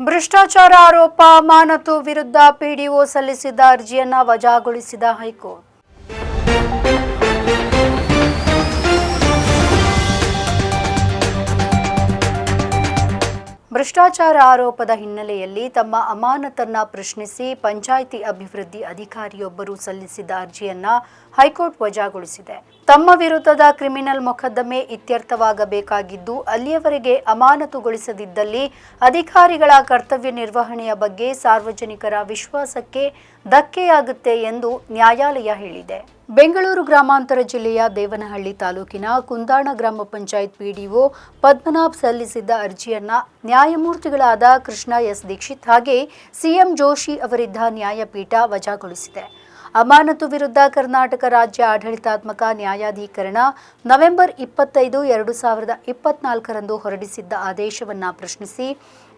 ಭ್ರಷ್ಟಾಚಾರ ಆರೋಪ ಅಮಾನತು ವಿರುದ್ಧ ಪಿಡಿಒ ಸಲ್ಲಿಸಿದ್ದ ಅರ್ಜಿಯನ್ನ ವಜಾಗೊಳಿಸಿದ ಹೈಕೋರ್ಟ್. ಭ್ರಷ್ಟಾಚಾರ ಆರೋಪದ ಹಿನ್ನೆಲೆಯಲ್ಲಿ ತಮ್ಮ ಅಮಾನತನ್ನ ಪ್ರಶ್ನಿಸಿ ಪಂಚಾಯಿತಿ ಅಭಿವೃದ್ಧಿ ಅಧಿಕಾರಿಯೊಬ್ಬರು ಸಲ್ಲಿಸಿದ ಅರ್ಜಿಯನ್ನ ಹೈಕೋರ್ಟ್ ವಜಾಗೊಳಿಸಿದೆ. ತಮ್ಮ ವಿರುದ್ಧದ ಕ್ರಿಮಿನಲ್ ಮೊಕದ್ದಮೆ ಇತ್ಯರ್ಥವಾಗಬೇಕಾಗಿದ್ದು, ಅಲ್ಲಿಯವರೆಗೆ ಅಮಾನತುಗೊಳಿಸದಿದ್ದಲ್ಲಿ ಅಧಿಕಾರಿಗಳ ಕರ್ತವ್ಯ ನಿರ್ವಹಣೆಯ ಬಗ್ಗೆ ಸಾರ್ವಜನಿಕರ ವಿಶ್ವಾಸಕ್ಕೆ ಧಕ್ಕೆಯಾಗುತ್ತೆ ಎಂದು ನ್ಯಾಯಾಲಯ ಹೇಳಿದೆ. ಬೆಂಗಳೂರು ಗ್ರಾಮಾಂತರ ಜಿಲ್ಲೆಯ ದೇವನಹಳ್ಳಿ ತಾಲೂಕಿನ ಕುಂದಾಣ ಗ್ರಾಮ ಪಂಚಾಯತ್ ಪಿಡಿಒ ಪದ್ಮನಾಭ್ ಸಲ್ಲಿಸಿದ್ದ ಅರ್ಜಿಯನ್ನ ನ್ಯಾಯಮೂರ್ತಿಗಳಾದ ಕೃಷ್ಣ ಎಸ್ ದೀಕ್ಷಿತ್ ಹಾಗೆ ಸಿಎಂ ಜೋಶಿ ಅವರಿದ್ದ ನ್ಯಾಯಪೀಠ ವಜಾಗೊಳಿಸಿದೆ. ಅಮಾನತು ವಿರುದ್ಧ ಕರ್ನಾಟಕ ರಾಜ್ಯ ಆಡಳಿತಾತ್ಮಕ ನ್ಯಾಯಾಧೀಕರಣ ನವೆಂಬರ್ ಇಪ್ಪತ್ತೈದು, ಎರಡು ಸಾವಿರದ ಇಪ್ಪತ್ನಾಲ್ಕರಂದು ಹೊರಡಿಸಿದ್ದ ಆದೇಶವನ್ನು ಪ್ರಶ್ನಿಸಿ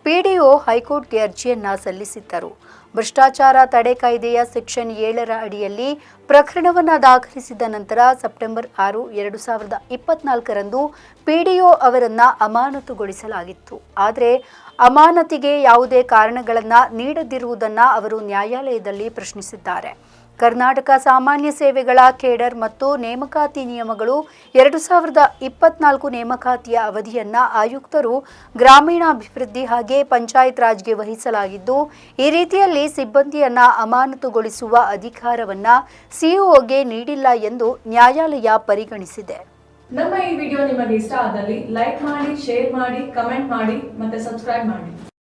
ಪಿಡಿಒ ಹೈಕೋರ್ಟ್ಗೆ ಅರ್ಜಿಯನ್ನ ಸಲ್ಲಿಸಿದ್ದರು. ಭ್ರಷ್ಟಾಚಾರ ತಡೆ ಕಾಯ್ದೆಯ ಸೆಕ್ಷನ್ ಏಳರ ಅಡಿಯಲ್ಲಿ ಪ್ರಕರಣವನ್ನು ದಾಖಲಿಸಿದ ನಂತರ ಸೆಪ್ಟೆಂಬರ್ ಆರು, ಎರಡು ಸಾವಿರದ ಇಪ್ಪತ್ನಾಲ್ಕರಂದು ಪಿಡಿಒ ಅವರನ್ನ ಅಮಾನತುಗೊಳಿಸಲಾಗಿತ್ತು. ಆದರೆ ಅಮಾನತಿಗೆ ಯಾವುದೇ ಕಾರಣಗಳನ್ನ ನೀಡದಿರುವುದನ್ನ ಅವರು ನ್ಯಾಯಾಲಯದಲ್ಲಿ ಪ್ರಶ್ನಿಸಿದ್ದಾರೆ. ಕರ್ನಾಟಕ ಸಾಮಾನ್ಯ ಸೇವೆಗಳ ಕೇಡರ್ ಮತ್ತು ನೇಮಕಾತಿ ನಿಯಮಗಳು ಎರಡು ಸಾವಿರದ ಇಪ್ಪತ್ನಾಲ್ಕು ನೇಮಕಾತಿಯ ಅವಧಿಯನ್ನ ಆಯುಕ್ತರು ಗ್ರಾಮೀಣಾಭಿವೃದ್ಧಿ ಹಾಗೆ ಪಂಚಾಯತ್ ರಾಜ್ಗೆ ವಹಿಸಲಾಗಿದ್ದು, ಈ ರೀತಿಯಲ್ಲಿ ಸಿಬ್ಬಂದಿಯನ್ನ ಅಮಾನತುಗೊಳಿಸುವ ಅಧಿಕಾರವನ್ನ ಸಿಇಒಗೆ ನೀಡಿಲ್ಲ ಎಂದು ನ್ಯಾಯಾಲಯ ಪರಿಗಣಿಸಿದೆ. ನಮ್ಮ ಈ ವಿಡಿಯೋ ನಿಮಗೆ ಇಷ್ಟ ಆದಲ್ಲಿ ಲೈಕ್ ಮಾಡಿ, ಶೇರ್ ಮಾಡಿ, ಕಮೆಂಟ್ ಮಾಡಿ ಮತ್ತೆ ಸಬ್ಸ್ಕ್ರೈಬ್ ಮಾಡಿ.